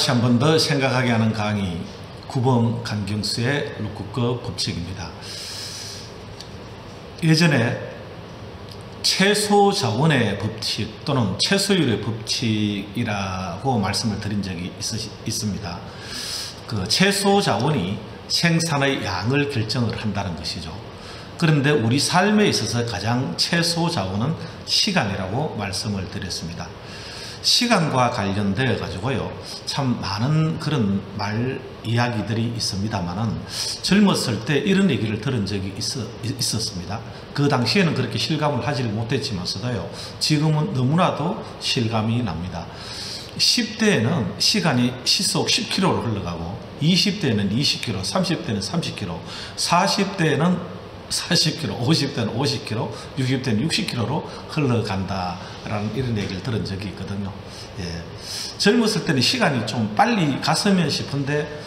다시 한 번 더 생각하게 하는 강의 구범 강경수의 룩국거 법칙입니다. 예전에 최소 자원의 법칙 또는 최소율의 법칙이라고 말씀을 드린 적이 있, 습니다 그 최소 자원이 생산의 양을 결정을 한다는 것이죠. 그런데 우리 삶에 있어서 가장 최소 자원은 시간이라고 말씀을 드렸습니다. 시간과 관련되어 가지고요. 참 많은 그런 말 이야기들이 있습니다만은 젊었을 때 이런 얘기를 들은 적이 있어, 있었습니다. 그 당시에는 그렇게 실감을 하지 못했지만서도요. 지금은 너무나도 실감이 납니다. 10대에는 시간이 시속 10km로 흘러가고 20대에는 20km 30대는 30km 40대에는 40km, 50대는 50km, 60대는 60km로 흘러간다 라는 이런 얘기를 들은 적이 있거든요. 예. 젊었을 때는 시간이 좀 빨리 갔으면 싶은데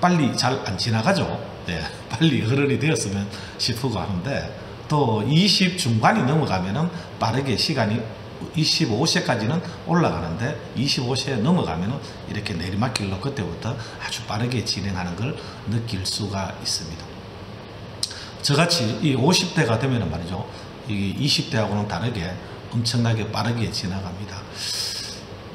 빨리 잘 안 지나가죠. 예. 빨리 어른이 되었으면 싶고 하는데 또 20 중반이 넘어가면은 빠르게 시간이 25세까지는 올라가는데 25세 넘어가면은 이렇게 내리막길로 그때부터 아주 빠르게 진행하는 걸 느낄 수가 있습니다. 저같이 이 50대가 되면 말이죠. 이 20대하고는 다르게 엄청나게 빠르게 지나갑니다.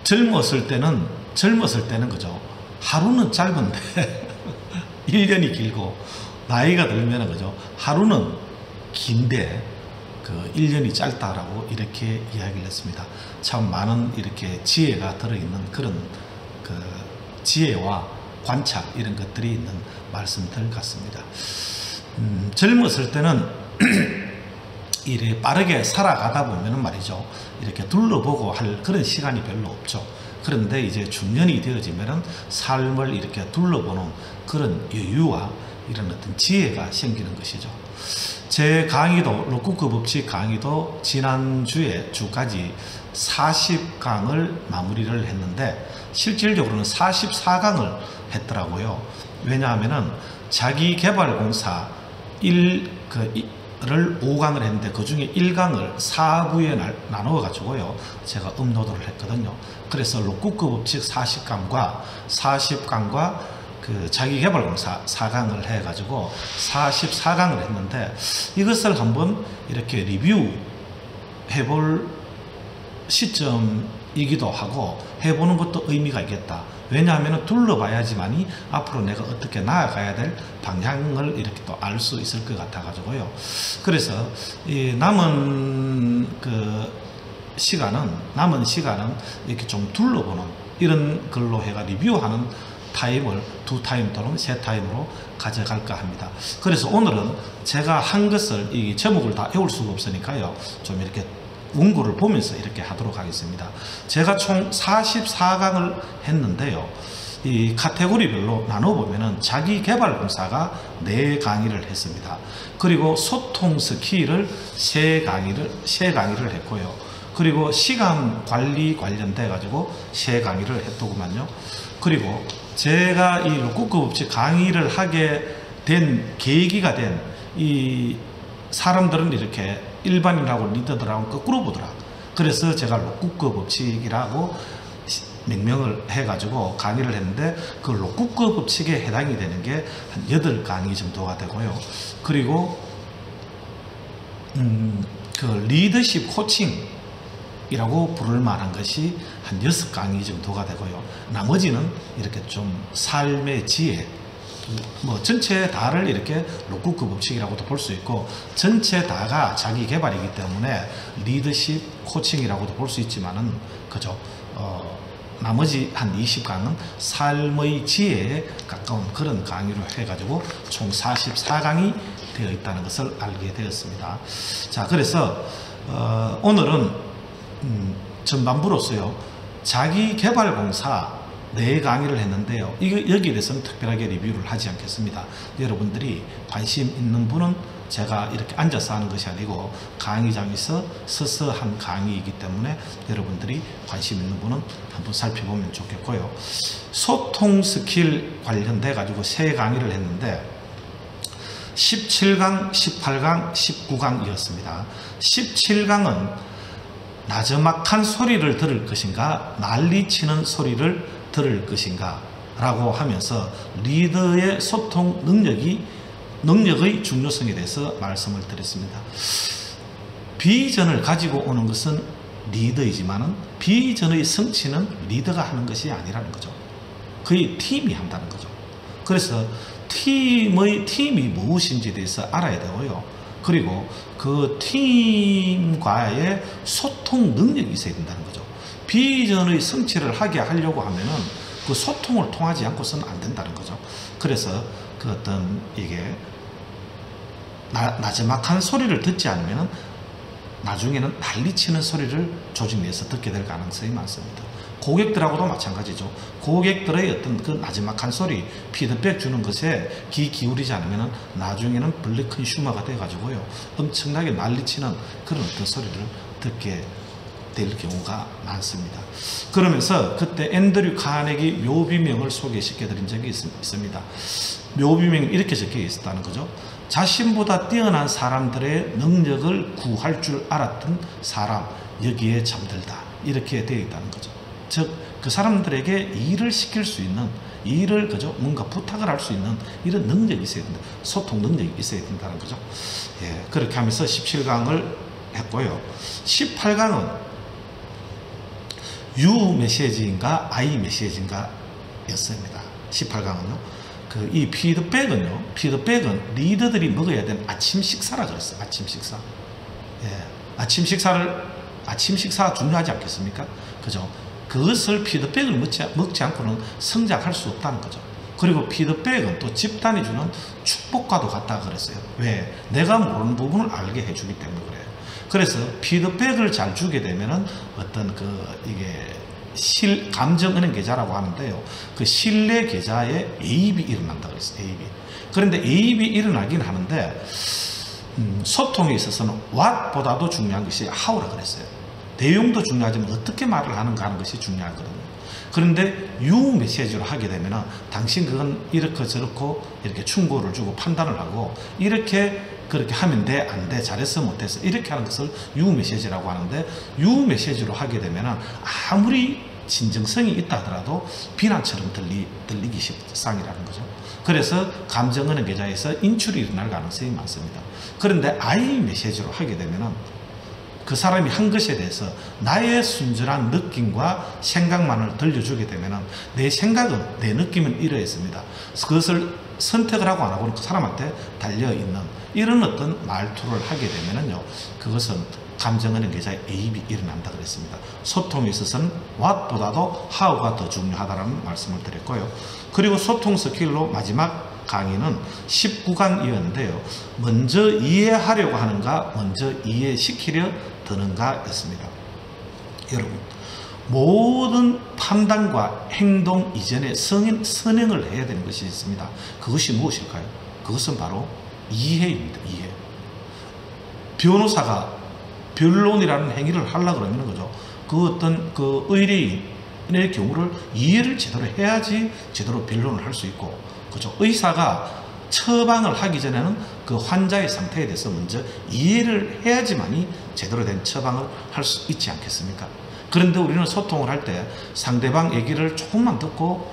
젊었을 때는 젊었을 때는 그죠. 하루는 짧은데 1년이 길고 나이가 들면 그죠. 하루는 긴데 그 1년이 짧다라고 이렇게 이야기를 했습니다. 참 많은 이렇게 지혜가 들어있는 그런 그 지혜와 관찰 이런 것들이 있는 말씀들 같습니다. 음, 젊었을 때는 이렇게 빠르게 살아가다 보면 말이죠. 이렇게 둘러보고 할 그런 시간이 별로 없죠. 그런데 이제 중년이 되어지면 삶을 이렇게 둘러보는 그런 여유와 이런 어떤 지혜가 생기는 것이죠. 제 강의도 로쿠크 법칙 강의도 지난주에 주까지 40강을 마무리를 했는데 실질적으로는 44강을 했더라고요. 왜냐하면 자기개발공사 1, 그, 를 5강을 했는데 그 중에 1강을 4부에 나누어 가지고요. 제가 업로드를 했거든요. 그래서 로쿠크 법칙 40강과 40강과 그 자기개발공사 4강을 해 가지고 44강을 했는데 이것을 한번 이렇게 리뷰 해볼 시점이기도 하고 해보는 것도 의미가 있겠다 왜냐하면 둘러봐야지만이 앞으로 내가 어떻게 나아가야 될 방향을 이렇게 또 알 수 있을 것 같아 가지고요. 그래서 이 남은 그 시간은 남은 시간은 이렇게 좀 둘러보는 이런 걸로 해가 리뷰하는 타임을 두 타임 또는 세 타임으로 가져갈까 합니다. 그래서 오늘은 제가 한 것을 이 제목을 다 외울 수가 없으니까요. 좀 이렇게 원고를 보면서 이렇게 하도록 하겠습니다. 제가 총 44강을 했는데요. 이 카테고리별로 나눠보면은 자기 개발 공사가 4강의를 했습니다. 그리고 소통 스킬을 3강의를, 3강의를 했고요. 그리고 시간 관리 관련돼 가지고 3강의를 했더구만요. 그리고 제가 이 로쿠크 법칙 강의를 하게 된 계기가 된 이 사람들은 이렇게 일반인하고 리더들하고 거꾸로 보더라. 그래서 제가 로쿠크 법칙이라고 명명을 해가지고 강의를 했는데 그 로쿠크 법칙에 해당이 되는 게 한 8강의 정도가 되고요. 그리고 음, 그 리더십 코칭이라고 부를 만한 것이 한 6강의 정도가 되고요. 나머지는 이렇게 좀 삶의 지혜 뭐 전체 다를 이렇게 로쿠크 법칙이라고도 볼 수 있고 전체 다가 자기 개발이기 때문에 리더십 코칭이라고도 볼 수 있지만은 그죠 어, 나머지 한 20강은 삶의 지혜에 가까운 그런 강의로 해가지고 총 44강이 되어 있다는 것을 알게 되었습니다. 자 그래서 어, 오늘은 음, 전반부로서요 자기 개발공사 네 강의를 했는데요. 이거 여기에 대해서는 특별하게 리뷰를 하지 않겠습니다. 여러분들이 관심 있는 분은 제가 이렇게 앉아서 하는 것이 아니고 강의장에서 서서 한 강의이기 때문에 여러분들이 관심 있는 분은 한번 살펴보면 좋겠고요. 소통 스킬 관련돼 가지고 세 강의를 했는데 17강, 18강, 19강이었습니다. 17강은 나저막한 소리를 들을 것인가 난리치는 소리를 들을 것인가 라고 하면서 리더의 소통 능력이 능력의 중요성에 대해서 말씀을 드렸습니다. 비전을 가지고 오는 것은 리더이지만은 비전의 성취는 리더가 하는 것이 아니라는 거죠. 거의 팀이 한다는 거죠. 그래서 팀의 팀이 무엇인지에 대해서 알아야 되고요. 그리고 그 팀과의 소통 능력이 있어야 된다는 거죠. 비전의 성취를 하게 하려고 하면은 그 소통을 통하지 않고서는 안 된다는 거죠. 그래서 그 어떤 이게 나, 나지막한 소리를 듣지 않으면은 나중에는 난리치는 소리를 조직 내에서 듣게 될 가능성이 많습니다. 고객들하고도 마찬가지죠. 고객들의 어떤 그 나지막한 소리, 피드백 주는 것에 귀 기울이지 않으면 나중에는 블랙 컨슈머가 돼가지고요. 엄청나게 난리치는 그런 어떤 소리를 듣게 될 경우가 많습니다. 그러면서 그때 앤드류 카네기 묘비명을 소개시켜 드린 적이 있, 습니다 묘비명이 이렇게 적혀 있었다는 거죠. 자신보다 뛰어난 사람들의 능력을 구할 줄 알았던 사람, 여기에 잠들다. 이렇게 되어 있다는 거죠. 즉, 그 사람들에게 일을 시킬 수 있는, 일을, 그죠? 뭔가 부탁을 할 수 있는 이런 능력이 있어야 된다. 소통 능력이 있어야 된다는 거죠. 예, 그렇게 하면서 17강을 했고요. 18강은 유 메시지인가 아이 메시지인가 였습니다. 18강은요. 그 이 피드백은요. 피드백은 리더들이 먹어야 되는 아침 식사라 그랬어요. 아침 식사. 예. 아침 식사를 아침 식사 중요하지 않겠습니까? 그죠? 그것을 피드백을 먹지, 먹지 않고는 성장할 수 없다는 거죠. 그리고 피드백은 또 집단이 주는 축복과도 같다 그랬어요. 왜? 내가 모르는 부분을 알게 해주기 때문에 그래요. 그래서 피드백을 잘 주게 되면은 어떤 그 이게 실, 감정 은행 계좌라고 하는데요. 그 신뢰 계좌에 에입이 일어난다 그랬어요. 에입이. 그런데 에입이 일어나긴 하는데 음, 소통에 있어서는 what보다도 중요한 것이 how라 그랬어요. 내용도 중요하지만 어떻게 말을 하는가 하는 것이 중요하거든요. 그런데 유 메시지로 하게 되면 당신 그건 이렇게 저렇고 이렇게 충고를 주고 판단을 하고 이렇게 그렇게 하면 돼, 안 돼, 잘했어, 못했어. 이렇게 하는 것을 유 메시지라고 하는데, 유 메시지로 하게 되면 아무리 진정성이 있다 하더라도 비난처럼 들리, 들리기 십상이라는 거죠. 그래서 감정은행 계좌에서 인출이 일어날 가능성이 많습니다. 그런데 아이 메시지로 하게 되면은 그 사람이 한 것에 대해서 나의 순전한 느낌과 생각만을 들려주게 되면은 내 생각은, 내 느낌은 이러했습니다. 그것을 선택을 하고 안 하고는 그 사람한테 달려 있는 이런 어떤 말투를 하게 되면은요, 그것은 감정은행 계좌에 애입이 일어난다 그랬습니다. 소통에 있어서는 what보다도 how가 더 중요하다는 말씀을 드렸고요. 그리고 소통 스킬로 마지막 강의는 19강이었는데요. 먼저 이해하려고 하는가, 먼저 이해시키려 드는가 였습니다. 여러분, 모든 판단과 행동 이전에 성인, 선행을 해야 되는 것이 있습니다. 그것이 무엇일까요? 그것은 바로 이해입니다. 이해. 변호사가 변론이라는 행위를 하려고 그러는 거죠. 그 어떤 그 의뢰인의 경우를 이해를 제대로 해야지 제대로 변론을 할 수 있고, 그죠. 의사가 처방을 하기 전에는 그 환자의 상태에 대해서 먼저 이해를 해야지만이 제대로 된 처방을 할 수 있지 않겠습니까? 그런데 우리는 소통을 할 때 상대방 얘기를 조금만 듣고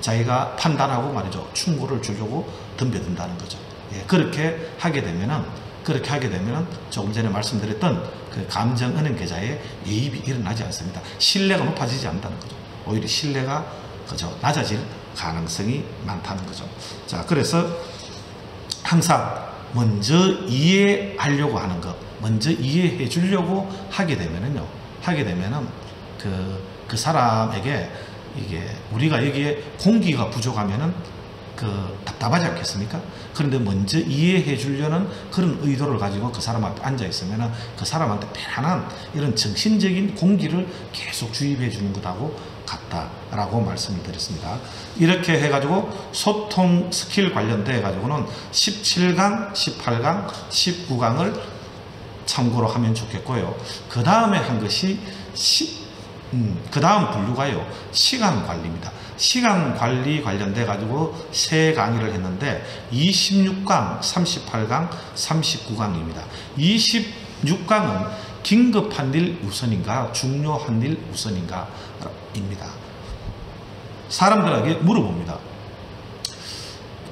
자기가 판단하고 말이죠. 충고를 주려고 덤벼든다는 거죠. 예, 그렇게 하게 되면은 그렇게 하게 되면은 조금 전에 말씀드렸던 그 감정 은행 계좌에 예입이 일어나지 않습니다. 신뢰가 높아지지 않는다는 거죠. 오히려 신뢰가 그죠 낮아질 가능성이 많다는 거죠. 자, 그래서 항상 먼저 이해하려고 하는 것, 먼저 이해해 주려고 하게 되면은요. 하게 되면은 그, 그 사람에게 이게 우리가 여기에 공기가 부족하면은 그 답답하지 않겠습니까? 그런데 먼저 이해해 주려는 그런 의도를 가지고 그 사람 앞에 앉아 있으면 그 사람한테 편안한 이런 정신적인 공기를 계속 주입해 주는 것하고 같다라고 말씀을 드렸습니다. 이렇게 해가지고 소통 스킬 관련돼 가지고는 17강, 18강, 19강을 참고로 하면 좋겠고요. 그 다음에 한 것이 시, 음, 그 다음 분류가요. 시간 관리입니다. 시간 관리 관련돼 가지고 세 강의를 했는데 26강, 38강, 39강입니다. 26강은 긴급한 일 우선인가, 중요한 일 우선인가 입니다. 사람들에게 물어봅니다.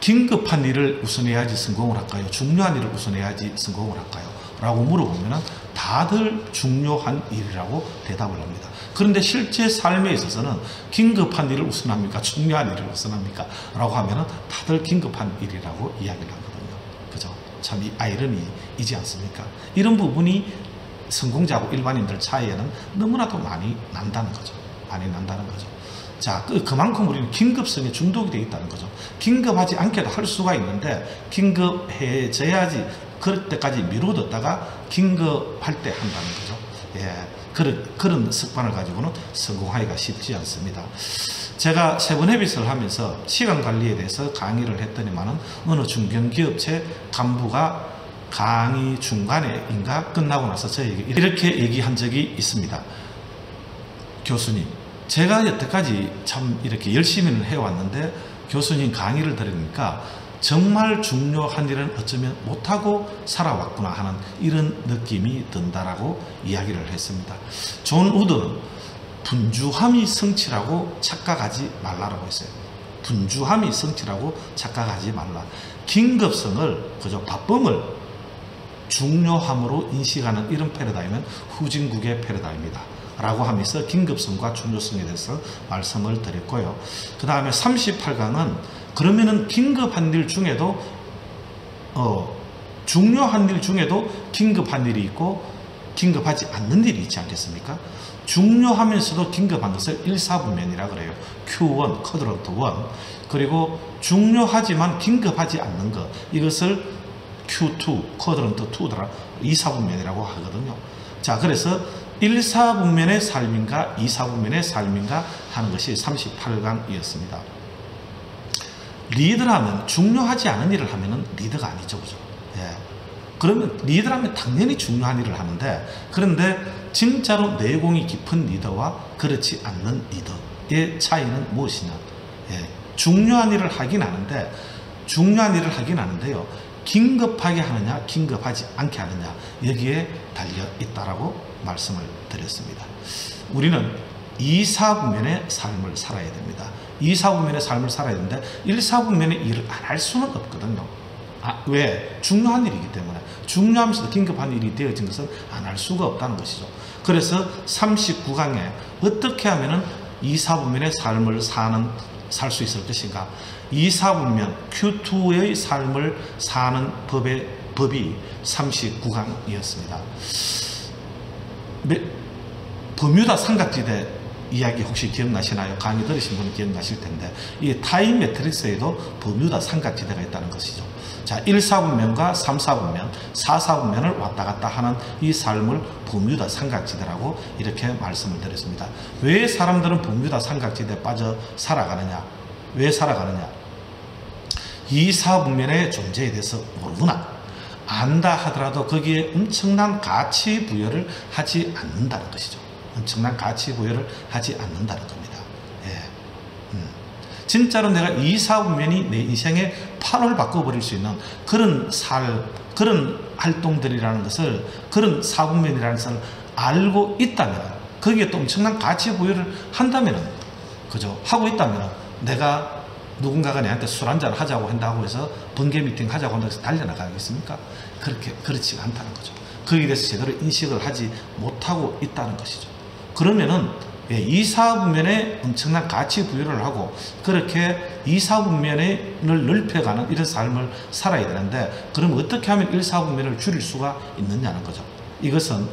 긴급한 일을 우선해야지 성공을 할까요? 중요한 일을 우선해야지 성공을 할까요? 라고 물어보면 다들 중요한 일이라고 대답을 합니다. 그런데 실제 삶에 있어서는 긴급한 일을 우선합니까? 중요한 일을 우선합니까? 라고 하면 다들 긴급한 일이라고 이야기를 하거든요. 그죠? 참 이 아이러니이지 않습니까? 이런 부분이 성공자하고 일반인들 차이에는 너무나도 많이 난다는 거죠. 많이 난다는 거죠. 자, 그, 그만큼 우리는 긴급성에 중독이 되어 있다는 거죠. 긴급하지 않게도 할 수가 있는데, 긴급해져야지, 그럴 때까지 미루었다가 긴급할 때 한다는 거죠. 예. 그런, 그런 습관을 가지고는 성공하기가 쉽지 않습니다. 제가 세븐해빗을 하면서 시간 관리에 대해서 강의를 했더니만은 어느 중견기업체 간부가 강의 중간에인가 끝나고 나서 저에게 이렇게 얘기한 적이 있습니다. 교수님, 제가 여태까지 참 이렇게 열심히 해왔는데 교수님 강의를 들으니까 정말 중요한 일은 어쩌면 못하고 살아왔구나 하는 이런 느낌이 든다라고 이야기를 했습니다. 존 우드는 분주함이 성취라고 착각하지 말라라고 했어요. 분주함이 성취라고 착각하지 말라. 긴급성을 그저 바쁨을 중요함으로 인식하는 이런 패러다임은 후진국의 패러다임이다. 라고 하면서 긴급성과 중요성에 대해서 말씀을 드렸고요. 그 다음에 38강은 그러면은 긴급한 일 중에도 어, 중요한 일 중에도 긴급한 일이 있고 긴급하지 않는 일이 있지 않겠습니까? 중요하면서도 긴급한 것을 일사분면이라 그래요. Q1, 쿼드런트 1. 그리고 중요하지만 긴급하지 않는 것. 이것을 Q2, 쿼드런트 2더라 이사분면이라고 하거든요. 자, 그래서 1사분면의 삶인가 2사분면의 삶인가 하는 것이 38강이었습니다. 리더라면 중요하지 않은 일을 하면 리더가 아니죠. 그죠? 예. 그러면 리더라면 당연히 중요한 일을 하는데 그런데 진짜로 내공이 깊은 리더와 그렇지 않는 리더의 차이는 무엇이냐? 예. 중요한 일을 하긴 하는데 중요한 일을 하긴 하는데요. 긴급하게 하느냐, 긴급하지 않게 하느냐 여기에 달려 있다라고 말씀을 드렸습니다. 우리는 2사분면의 삶을 살아야 됩니다. 2사분면의 삶을 살아야 되는데 1사분면의 일을 안 할 수는 없거든요. 아, 왜? 중요한 일이기 때문에. 중요하면서도 긴급한 일이 되어진 것은 안 할 수가 없다는 것이죠. 그래서 39강에 어떻게 하면 2사분면의 삶을 사는, 살 수 있을 것인가. 2사분면 Q2의 삶을 사는 법의, 법이 39강이었습니다. 버뮤다 삼각지대 이야기 혹시 기억나시나요? 강의 들으신 분은 기억나실 텐데 이 타임 매트릭스에도 버뮤다 삼각지대가 있다는 것이죠. 자, 1, 4분면과 3, 4분면, 4, 4분면을 왔다 갔다 하는 이 삶을 버뮤다 삼각지대라고 이렇게 말씀을 드렸습니다. 왜 사람들은 버뮤다 삼각지대에 빠져 살아가느냐? 왜 살아가느냐? 2, 4분면의 존재에 대해서 모르구나. 안다 하더라도 거기에 엄청난 가치 부여를 하지 않는다는 것이죠. 엄청난 가치 부여를 하지 않는다는 겁니다. 예. 음. 진짜로 내가 이 사분면이 내 인생의 판을 바꿔버릴 수 있는 그런 살, 그런 활동들이라는 것을, 그런 사분면이라는 것을 알고 있다면, 거기에 또 엄청난 가치 부여를 한다면, 그죠? 하고 있다면, 내가 누군가가 내한테 술 한잔 하자고 한다고 해서 번개 미팅 하자고 한다고 해서 달려나가겠습니까? 그렇게, 그렇지 않다는 거죠. 거기에 대해서 제대로 인식을 하지 못하고 있다는 것이죠. 그러면은 예, 이사분면에 엄청난 가치 부여를 하고 그렇게 이사분면을 넓혀가는 이런 삶을 살아야 되는데 그럼 어떻게 하면 일사분면을 줄일 수가 있느냐는 거죠. 이것은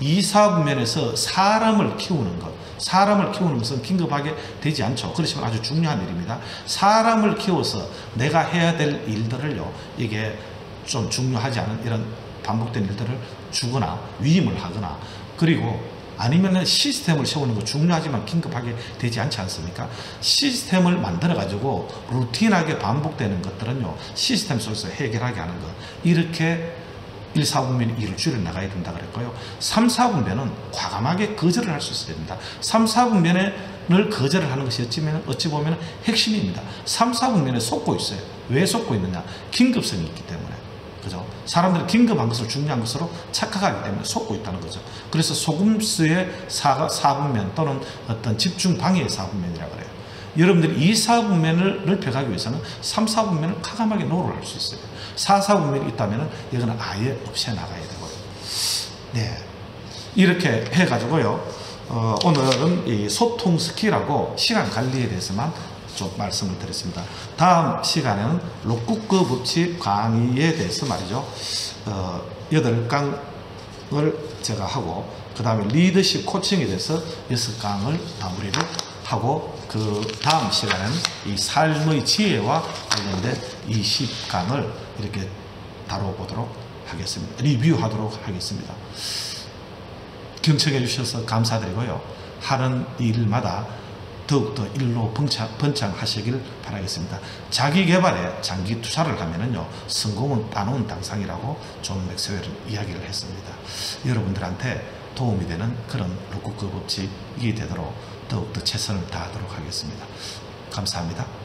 이사분면에서 사람을 키우는 것 사람을 키우는 것은 긴급하게 되지 않죠. 그렇지만 아주 중요한 일입니다. 사람을 키워서 내가 해야 될 일들을요, 이게 좀 중요하지 않은 이런 반복된 일들을 주거나 위임을 하거나 그리고 아니면 시스템을 세우는 거 중요하지만 긴급하게 되지 않지 않습니까? 시스템을 만들어 가지고 루틴하게 반복되는 것들은요 시스템 속에서 해결하게 하는 것 이렇게 1, 4분면 일을 줄여 나가야 된다 그랬고요. 3, 4분면은 과감하게 거절을 할 수 있어야 된다. 3, 4분면을 거절을 하는 것이 어찌면, 어찌 보면 핵심입니다. 3, 4분면에 속고 있어요. 왜 속고 있느냐? 긴급성이 있기 때문에. 사람들이 긴급한 것을 중요한 것으로 착각하기 때문에 속고 있다는 거죠. 그래서 소금수의 4, 4분면 또는 어떤 집중 방해의 4분면이라고 그래요. 여러분들이 2, 4분면을 넓혀가기 위해서는 3, 4분면을 과감하게 노를 할 수 있어요. 4, 4분면이 있다면 이거는 아예 없애 나가야 되고요. 네. 이렇게 해가지고요. 어, 오늘은 이 소통 스킬하고 시간 관리에 대해서만 좀 말씀을 드렸습니다. 다음 시간에는 록쿠크 법칙 강의에 대해서 말이죠. 어, 8강을 제가 하고, 그 다음에 리더십 코칭에 대해서 6강을 마무리를 하고, 그 다음 시간에는 이 삶의 지혜와 관련된 20강을 이렇게 다뤄보도록 하겠습니다. 리뷰하도록 하겠습니다. 경청해 주셔서 감사드리고요. 하는 일마다 더욱더 일로 번창, 번창하시길 바라겠습니다. 자기 개발에 장기 투자를 하면은요, 성공은 따놓은 당상이라고 존 맥스웰은 이야기를 했습니다. 여러분들한테 도움이 되는 그런 로쿠크 법칙이 되도록 더욱더 최선을 다하도록 하겠습니다. 감사합니다.